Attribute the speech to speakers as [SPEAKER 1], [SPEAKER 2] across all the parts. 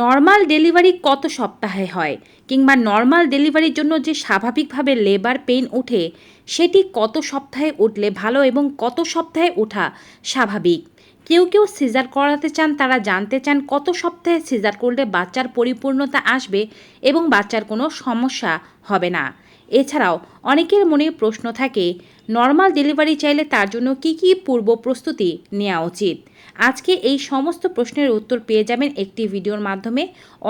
[SPEAKER 1] Normal delivery কত সপ্তাহে হয়? কিংবা নর্মাল ডেলিভারির জন্য যে স্বাভাবিকভাবে লেবার পেইন ওঠে, সেটি কত সপ্তাহে উঠলে ভালো এবং কত সপ্তাহে ওঠা স্বাভাবিক? কেউ কেউ সিজার করাতে চান, তারা জানতে চান কত সপ্তাহে সিজার করলে বাচ্চার পরিপূর্ণতা আসবে এবং বাচ্চার কোনো সমস্যা হবে না। এছাড়াও অনেকের মনে প্রশ্ন থাকে নর্মাল ডেলিভারি চাইলে তার জন্য কি কি পূর্ব প্রস্তুতি নেওয়া উচিত? আজকে এই সমস্ত প্রশ্নের উত্তর পেয়ে যাবেন একটি ভিডিওর মাধ্যমে।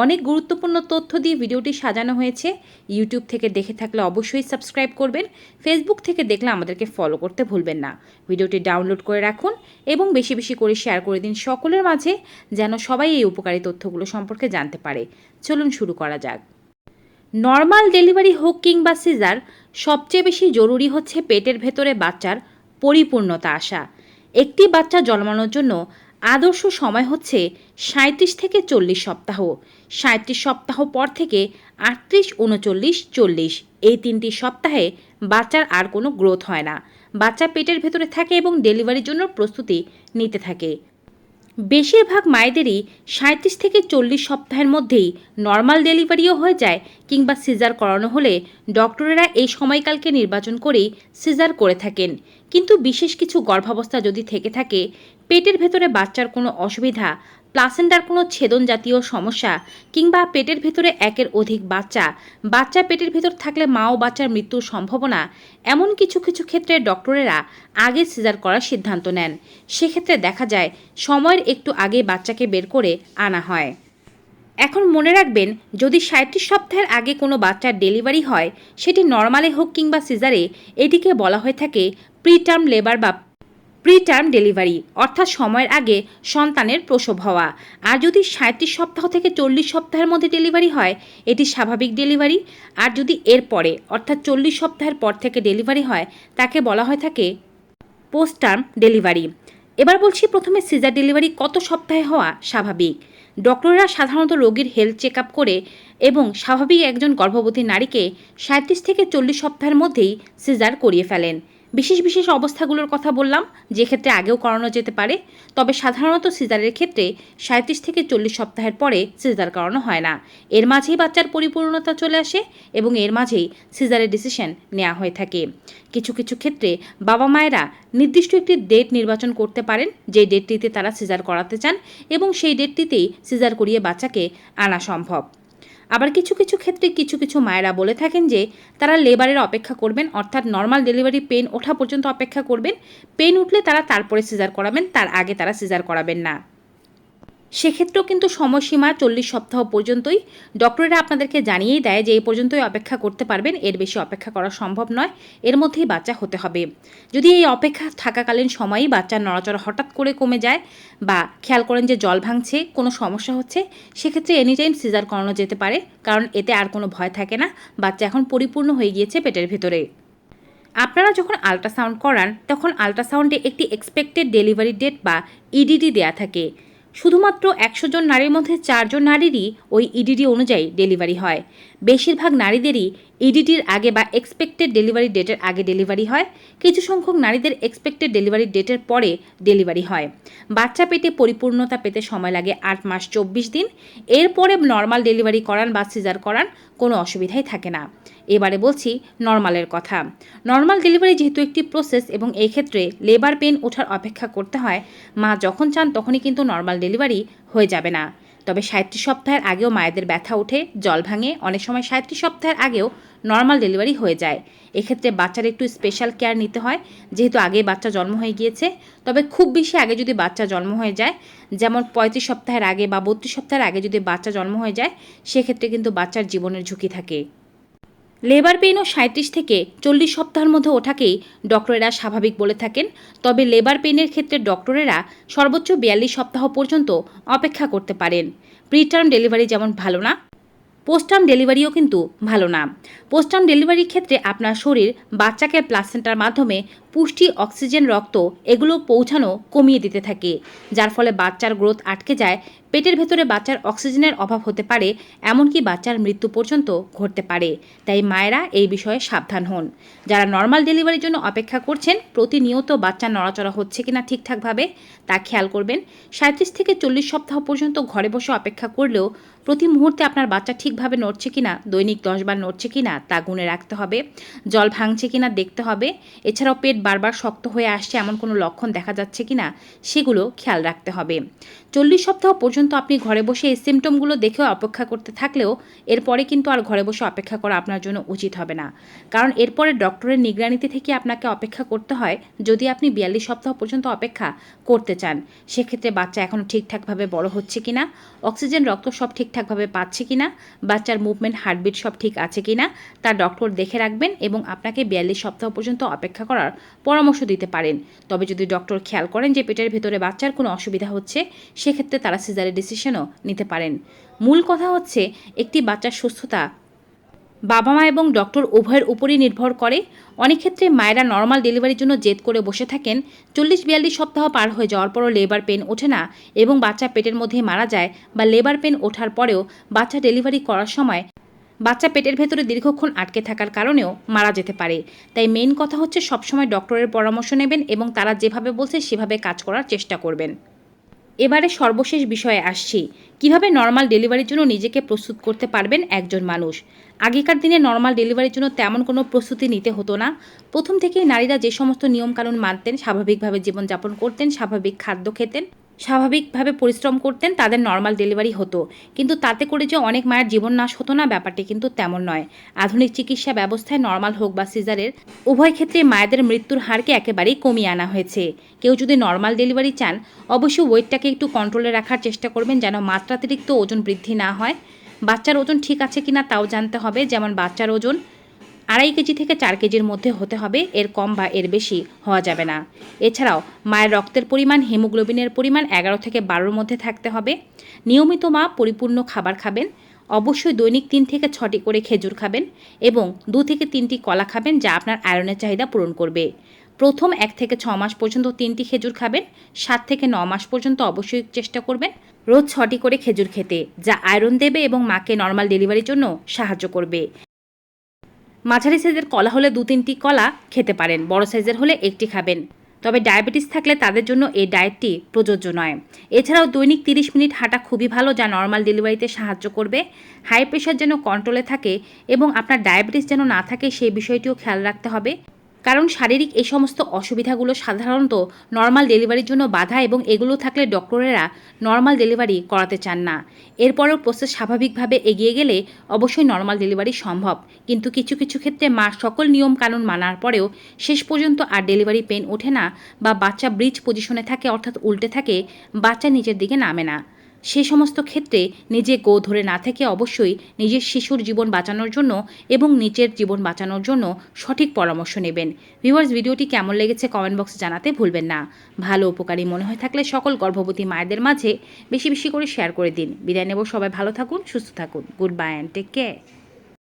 [SPEAKER 1] অনেক গুরুত্বপূর্ণ তথ্য দিয়ে ভিডিওটি সাজানো হয়েছে। ইউটিউব থেকে দেখে থাকলে অবশ্যই সাবস্ক্রাইব করবেন। ফেসবুক থেকে দেখলে আমাদেরকে ফলো করতে ভুলবেন না। ভিডিওটি ডাউনলোড করে রাখুন এবং বেশি বেশি করে শেয়ার করে দিন সকলের মাঝে, যেন সবাই এই উপকারী তথ্যগুলো সম্পর্কে জানতে পারে। চলুন শুরু করা যাক। নর্মাল ডেলিভারি হোক কিংবা সিজার, সবচেয়ে বেশি জরুরি হচ্ছে পেটের ভেতরে বাচ্চার পরিপূর্ণতা আসা। একটি বাচ্চা জন্মানোর জন্য আদর্শ সময় হচ্ছে সাঁত্রিশ থেকে চল্লিশ সপ্তাহ। সাঁত্রিশ সপ্তাহ পর থেকে আটত্রিশ, উনচল্লিশ, চল্লিশ। এই তিনটি সপ্তাহে বাচ্চার আর কোনো গ্রোথ হয় না। বাচ্চা পেটের ভেতরে থাকে এবং ডেলিভারির জন্য প্রস্তুতি নিতে থাকে। বেশিরভাগ মায়েদেরই সাঁত্রিশ থেকে চল্লিশ সপ্তাহের মধ্যেই নর্মাল ডেলিভারিও হয়ে যায় কিংবা সিজার করানো হলে ডক্টরেরা এই সময়কালকে নির্বাচন করেই সিজার করে থাকেন। কিন্তু বিশেষ কিছু গর্ভাবস্থা যদি থেকে থাকে, পেটের ভেতরে বাচ্চার কোনো অসুবিধা প্লাসেন্টার কোনো ছেদন জাতীয় সমস্যা কিংবা পেটের ভেতরে একের অধিক বাচ্চা বাচ্চা পেটের ভেতর থাকলে মা ও বাচ্চার মৃত্যুর সম্ভাবনা, এমন কিছু কিছু ক্ষেত্রে ডক্টরেরা আগে সিজার করার সিদ্ধান্ত নেন। সেক্ষেত্রে দেখা যায়, সময়ের একটু আগে বাচ্চাকে বের করে আনা হয়। এখন মনে রাখবেন, যদি সাঁত্রিশ সপ্তাহের আগে কোনো বাচ্চার ডেলিভারি হয়, সেটি নর্মালে হোক কিংবা সিজারে, এটিকে বলা হয়ে থাকে প্রিটার্ম লেবার বা প্রিটার্ম ডেলিভারি অর্থাৎ সময়ের আগে সন্তানের প্রসব হওয়া। আর যদি সাঁত্রিশ সপ্তাহ থেকে চল্লিশ সপ্তাহের মধ্যে ডেলিভারি হয়, এটি স্বাভাবিক ডেলিভারি আর যদি এর পরে, অর্থাৎ চল্লিশ সপ্তাহের পর থেকে ডেলিভারি হয়, তাকে বলা হয়ে থাকে পোস্ট টার্ম ডেলিভারি এবার বলছি প্রথমে সিজার ডেলিভারি কত সপ্তাহে হওয়া স্বাভাবিক। ডক্টররা সাধারণত রোগীর হেলথ চেক আপ করে এবং স্বাভাবিক একজন গর্ভবতী নারীকে সাঁত্রিশ থেকে চল্লিশ সপ্তাহের মধ্যেই সিজার করিয়ে ফেলেন। বিশেষ বিশেষ অবস্থাগুলোর কথা বললাম, যে ক্ষেত্রে আগেও করানো যেতে পারে, তবে সাধারণত সিজারের ক্ষেত্রে সাঁত্রিশ থেকে চল্লিশ সপ্তাহের পরে সিজার করানো হয় না। এর মাঝেই বাচ্চার পরিপূর্ণতা চলে আসে এবং এর মাঝেই সিজারের ডিসিশন নেওয়া হয়ে থাকে। কিছু কিছু ক্ষেত্রে বাবা মায়েরা নির্দিষ্ট একটি ডেট নির্বাচন করতে পারেন, যে ডেটটিতে তারা সিজার করাতে চান এবং সেই ডেটটিতেই সিজার করিয়ে বাচ্চাকে আনা সম্ভব। আবার কিছু কিছু ক্ষেত্রে কিছু কিছু মায়েরা বলে থাকেন যে, তারা লেবারের অপেক্ষা করবেন, অর্থাৎ নর্মাল ডেলিভারি পেন ওঠা পর্যন্ত অপেক্ষা করবেন। পেন উঠলে তারা তারপরে সিজার করাবেন, তার আগে তারা সিজার করাবেন না। সেক্ষেত্রেও কিন্তু সময়সীমা চল্লিশ সপ্তাহ পর্যন্তই। ডক্টরেরা আপনাদেরকে জানিয়েই দেয় যে, এই পর্যন্তই অপেক্ষা করতে পারবেন। এর বেশি অপেক্ষা করা সম্ভব নয়। এর মধ্যেই বাচ্চা হতে হবে। যদি এই অপেক্ষা থাকাকালীন সময়ই বাচ্চার নড়াচড়া হঠাৎ করে কমে যায় বা খেয়াল করেন যে জল ভাঙছে, কোনো সমস্যা হচ্ছে, সেক্ষেত্রে এনি টাইম সিজার করানো যেতে পারে। কারণ এতে আর কোনো ভয় থাকে না। বাচ্চা এখন পরিপূর্ণ হয়ে গিয়েছে পেটের ভেতরে। আপনারা যখন আল্ট্রাসাউন্ড করান, তখন আল্ট্রাসাউন্ডে একটি এক্সপেক্টেড ডেলিভারি ডেট বা ইডিডি দেয়া থাকে। শুধুমাত্র একশো জন নারীর মধ্যে চারজন নারীরই ওই ইডিডি অনুযায়ী ডেলিভারি হয়। বেশিরভাগ নারীদেরই ইডিডির আগে বা এক্সপেক্টেড ডেলিভারি ডেটের আগে ডেলিভারি হয়। কিছু সংখ্যক নারীদের এক্সপেক্টেড ডেলিভারি ডেটের পরে ডেলিভারি হয়। বাচ্চা পেটে পরিপূর্ণতা পেতে সময় লাগে আট মাস চব্বিশ দিন। এরপরে নর্মাল ডেলিভারি করান বা সিজার করান, কোনো অসুবিধাই থাকে না। এবারে বলছি নর্মালের কথা। নর্মাল ডেলিভারি যেহেতু একটি প্রসেস এবং এই ক্ষেত্রে লেবার পেন ওঠার অপেক্ষা করতে হয়, মা যখন চান তখনই কিন্তু নর্মাল ডেলিভারি হয়ে যাবে না। তবে সাঁত্রিশ সপ্তাহের আগেও মায়েদের ব্যথা ওঠে, জল ভাঙে, অনেক সময় সাঁত্রিশ সপ্তাহের আগেও নর্মাল ডেলিভারি হয়ে যায়। এক্ষেত্রে বাচ্চার একটু স্পেশাল কেয়ার নিতে হয়, যেহেতু আগে বাচ্চা জন্ম হয়ে গিয়েছে। তবে খুব বেশি আগে যদি বাচ্চা জন্ম হয়ে যায়, যেমন পঁয়ত্রিশ সপ্তাহের আগে বা বত্রিশ সপ্তাহের আগে যদি বাচ্চা জন্ম হয়ে যায়, সেক্ষেত্রে কিন্তু বাচ্চার জীবনের ঝুঁকি থাকে। লেবার পেইনও সাঁত্রিশ থেকে চল্লিশ সপ্তাহের মধ্যে ওঠাকেই ডক্টরেরা স্বাভাবিক বলে থাকেন। তবে লেবার পেইনের ক্ষেত্রে ডক্টরেরা সর্বোচ্চ বিয়াল্লিশ সপ্তাহ পর্যন্ত অপেক্ষা করতে পারেন। প্রিটার্ম ডেলিভারি যেমন ভালো না পোস্টার্ম ডেলিভারিও কিন্তু ভালো না। পোস্টার্ম ডেলিভারির ক্ষেত্রে আপনার শরীর বাচ্চাকে প্লাসেন্টার মাধ্যমে পুষ্টি, অক্সিজেন, রক্ত এগুলো পৌঁছানো কমিয়ে দিতে থাকে, যার ফলে বাচ্চার গ্রোথ আটকে যায়, পেটের ভেতরে বাচ্চার অক্সিজেনের অভাব হতে পারে, এমনকি বাচ্চার মৃত্যু পর্যন্ত ঘটতে পারে। তাই মায়েরা এই বিষয়ে সাবধান হন। যারা নর্মাল ডেলিভারির জন্য অপেক্ষা করছেন, প্রতিনিয়ত বাচ্চা নড়াচড়া হচ্ছে কিনা ঠিকঠাকভাবে, তা খেয়াল করবেন। সাঁত্রিশ থেকে চল্লিশ সপ্তাহ পর্যন্ত ঘরে বসে অপেক্ষা করলেও প্রতি মুহূর্তে আপনার বাচ্চা ঠিকভাবে নড়ছে কিনা, দৈনিক দশবার নড়ছে কিনা, তা গুনে রাখতে হবে। জল ভাঙছে কিনা দেখতে হবে। এছাড়াও পেট বারবার শক্ত হয়ে আসছে এমন কোনো লক্ষণ দেখা যাচ্ছে কিনা, সেগুলো খেয়াল রাখতে হবে। চল্লিশ সপ্তাহ পর্যন্ত আপনি ঘরে বসে এই সিমটমগুলো দেখেও অপেক্ষা করতে থাকলেও এরপরে কিন্তু আর ঘরে বসে অপেক্ষা করা আপনার জন্য উচিত হবে না। কারণ এরপরে ডক্টরের নিগরানিতে থেকে আপনাকে অপেক্ষা করতে হয় যদি আপনি বিয়াল্লিশ সপ্তাহ পর্যন্ত অপেক্ষা করতে চান। সেক্ষেত্রে বাচ্চা এখনও ঠিকঠাকভাবে বড় হচ্ছে কিনা, অক্সিজেন, রক্ত সব ঠিকঠাকভাবে পাচ্ছে কি না বাচ্চার মুভমেন্ট হার্টবিট সব ঠিক আছে কি না তা ডক্টর দেখে রাখবেন এবং আপনাকে বিয়াল্লিশ সপ্তাহ পর্যন্ত অপেক্ষা করার পরামর্শ দিতে পারেন। তবে যদি ডক্টর খেয়াল করেন যে পেটের ভেতরে বাচ্চার কোনো অসুবিধা হচ্ছে, সেক্ষেত্রে তারা সিজারের ডিসিশনও নিতে পারেন। মূল কথা হচ্ছে, একটি বাচ্চার সুস্থতা। বাবা মা এবং ডক্টর উভয়ের উপরই নির্ভর করে। অনেক ক্ষেত্রে মায়েরা নর্মাল ডেলিভারির জন্য জেদ করে বসে থাকেন। চল্লিশ বিয়াল্লিশ সপ্তাহ পার হয়ে যাওয়ার পরও লেবার পেন ওঠে না এবং বাচ্চা পেটের মধ্যে মারা যায় বা লেবার পেন ওঠার পরেও বাচ্চা ডেলিভারি করার সময় বাচ্চা পেটের ভেতরে দীর্ঘক্ষণ আটকে থাকার কারণেও মারা যেতে পারে। তাই মেইন কথা হচ্ছে সবসময় ডক্টরের পরামর্শ নেবেন এবং তারা যেভাবে বলছে সেভাবে কাজ করার চেষ্টা করবেন। এবারে সর্বশেষ বিষয়ে আসছি। কীভাবে নর্মাল ডেলিভারির জন্য নিজেকে প্রস্তুত করতে পারবেন একজন মানুষ? আগেকার দিনে নর্মাল ডেলিভারির জন্য তেমন কোনো প্রস্তুতি নিতে হতো না। প্রথম থেকেই নারীরা যে সমস্ত নিয়মকানুন মানতেন, স্বাভাবিকভাবে জীবনযাপন করতেন, স্বাভাবিক খাদ্য খেতেন স্বাভাবিকভাবে পরিশ্রম করতেন, তাদের নর্মাল ডেলিভারি হতো। কিন্তু তাতে করে যে অনেক মায়ের জীবন নাশ হতো না, ব্যাপারটি কিন্তু তেমন নয়। আধুনিক চিকিৎসা ব্যবস্থায় নর্মাল হোক বা সিজারের উভয় ক্ষেত্রে মায়েদের মৃত্যুর হারকে একেবারেই কমিয়ে আনা হয়েছে। কেউ যদি নর্মাল ডেলিভারি চান, অবশ্যই ওয়েটটাকে একটু কন্ট্রোলে রাখার চেষ্টা করবেন যেন মাত্রাতিরিক্ত ওজন বৃদ্ধি না হয়। বাচ্চার ওজন ঠিক আছে কিনা তাও জানতে হবে। যেমন বাচ্চার ওজন আড়াই কেজি থেকে চার কেজির মধ্যে হতে হবে, এর কম বা এর বেশি হওয়া যাবে না। এছাড়াও, মায়ের রক্তের পরিমাণ, হিমোগ্লোবিনের পরিমাণ এগারো থেকে বারোর মধ্যে থাকতে হবে। নিয়মিত মা পরিপূর্ণ খাবার খাবেন, অবশ্যই দৈনিক তিন থেকে ছটি করে খেজুর খাবেন এবং দু থেকে তিনটি কলা খাবেন যা আপনার আয়রনের চাহিদা পূরণ করবে। প্রথম এক থেকে ছ মাস পর্যন্ত তিনটি খেজুর খাবেন, সাত থেকে ন মাস পর্যন্ত অবশ্যই চেষ্টা করবেন রোজ ছটি করে খেজুর খেতে, যা আয়রন দেবে এবং মাকে নর্মাল ডেলিভারির জন্য সাহায্য করবে। মাঝারি সাইজের কলা হলে দু তিনটি কলা খেতে পারেন, বড় সাইজের হলে একটি খাবেন। তবে ডায়াবেটিস থাকলে তাদের জন্য এই ডায়েটটি প্রযোজ্য নয়। এছাড়াও দৈনিক তিরিশ মিনিট হাঁটা খুবই ভালো, যা নর্মাল ডেলিভারিতে সাহায্য করবে। হাই প্রেশার যেন কন্ট্রোলে থাকে এবং আপনার ডায়াবেটিস যেন না থাকে, সেই বিষয়টিও খেয়াল রাখতে হবে। কারণ শারীরিক এই সমস্ত অসুবিধাগুলো সাধারণত নর্মাল ডেলিভারির জন্য বাধা এবং এগুলো থাকলে ডক্টরেরা নর্মাল ডেলিভারি করাতে চান না। এরপরেও প্রসেস স্বাভাবিকভাবে এগিয়ে গেলে অবশ্যই নর্মাল ডেলিভারি সম্ভব। কিন্তু কিছু কিছু ক্ষেত্রে মা সকল নিয়ম কানুন মানার পরেও শেষ পর্যন্ত আর ডেলিভারি পেন ওঠে না বা বাচ্চা ব্রিজ পজিশনে থাকে অর্থাৎ উল্টে থাকে, বাচ্চা নিচের দিকে নামে না। সে সমস্ত ক্ষেত্রে নিজে গো ধরে না থেকে অবশ্যই নিজের শিশুর জীবন বাঁচানোর জন্য এবং নিচের জীবন বাঁচানোর জন্য সঠিক পরামর্শ নেবেন। ভিউয়ার্স, ভিডিওটি কেমন লেগেছে কমেন্ট বক্সে জানাতে ভুলবেন না। ভালো উপকারী মনে হয়ে থাকলে সকল গর্ভবতী মায়েদের মাঝে বেশি বেশি করে শেয়ার করে দিন। বিদায় নেব। সবাই ভালো থাকুন, সুস্থ থাকুন। Good bye and take care